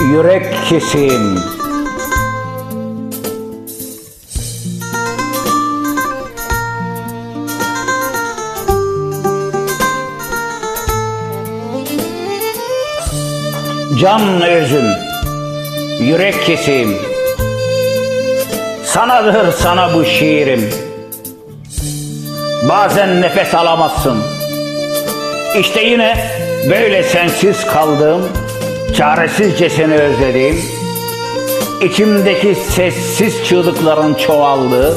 yürek keseyim. Can özüm, yürek keseyim. Sanadır sana bu şiirim. Bazen nefes alamazsın. İşte yine böyle sensiz kaldığım, çaresizce seni özlediğim, içimdeki sessiz çığlıkların çoğaldığı,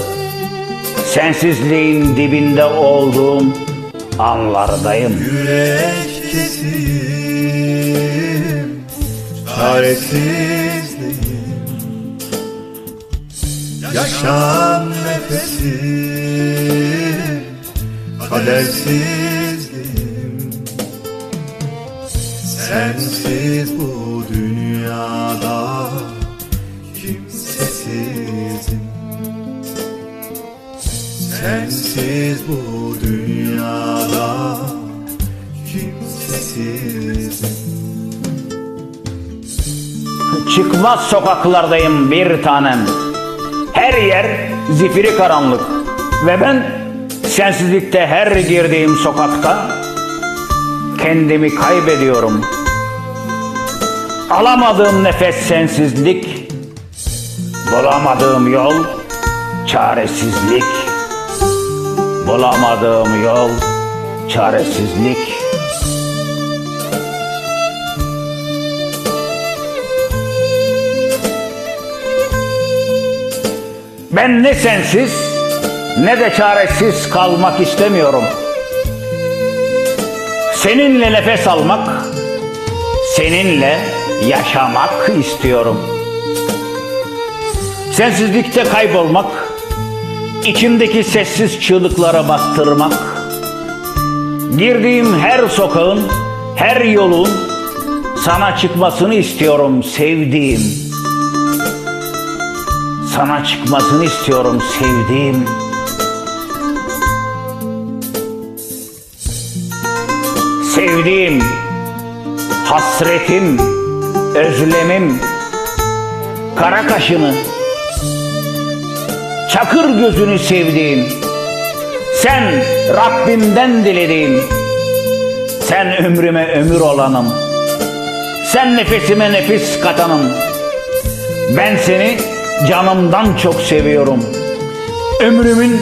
sensizliğin dibinde olduğum anlardayım. Yürek kesim Çaresizliğim Yaşam nefesim Kadersizliğim Sensiz bu dünyada Kimsesizim Sensiz bu dünyada kimsesizim Çıkmaz sokaklardayım bir tanem. Her yer zifiri karanlık. Ve ben sensizlikte her girdiğim sokakta kendimi kaybediyorum. Alamadığım nefes sensizlik, bulamadığım yol çaresizlik. Bulamadığım yol çaresizlik. Ben ne sensiz ne de çaresiz kalmak istemiyorum. Seninle nefes almak, seninle yaşamak istiyorum. Sensizlikte kaybolmak, içimdeki sessiz çığlıklara bastırmak, girdiğim her sokağın, her yolun sana çıkmasını istiyorum sevdiğim. Sana çıkmasını istiyorum sevdiğim. Sevdiğim, hasretim, özlemim, kara kaşını, çakır gözünü sevdiğim, sen Rabbimden dilediğim, sen ömrüme ömür olanım, sen nefesime nefis katanım, ben seni canımdan çok seviyorum. Ömrümün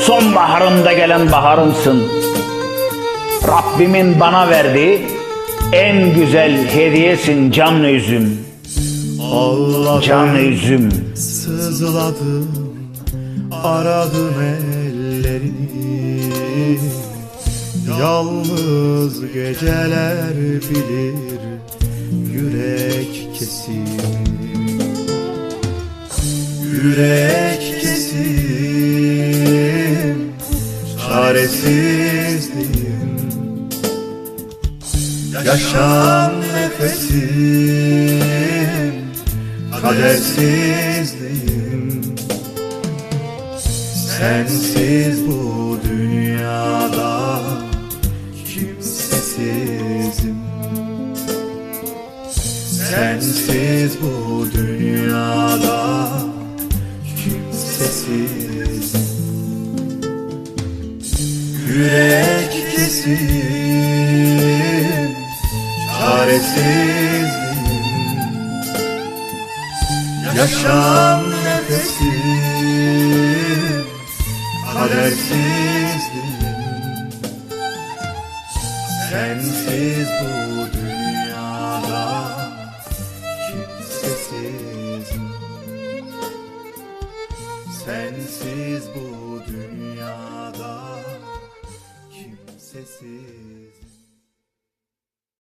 sonbaharında gelen baharımsın. Rabbimin bana verdiği en güzel hediyesin can üzüm. Ağladım, Can üzüm. sızladım, aradım ellerini Yalnız geceler bilir yürek kesim Yürek kesim Çaresizliğim Yaşam nefesim Kadersizliğim. Sensiz bu dünyada Kimsesizim. Sensiz bu dünyada Kimsesizim. Yürek kesim Çaresizliğim Yaşam nefesim. Kadersizliğim Sensiz bu dünyada Kimsesizim Sensiz bu dünyada kimsesiz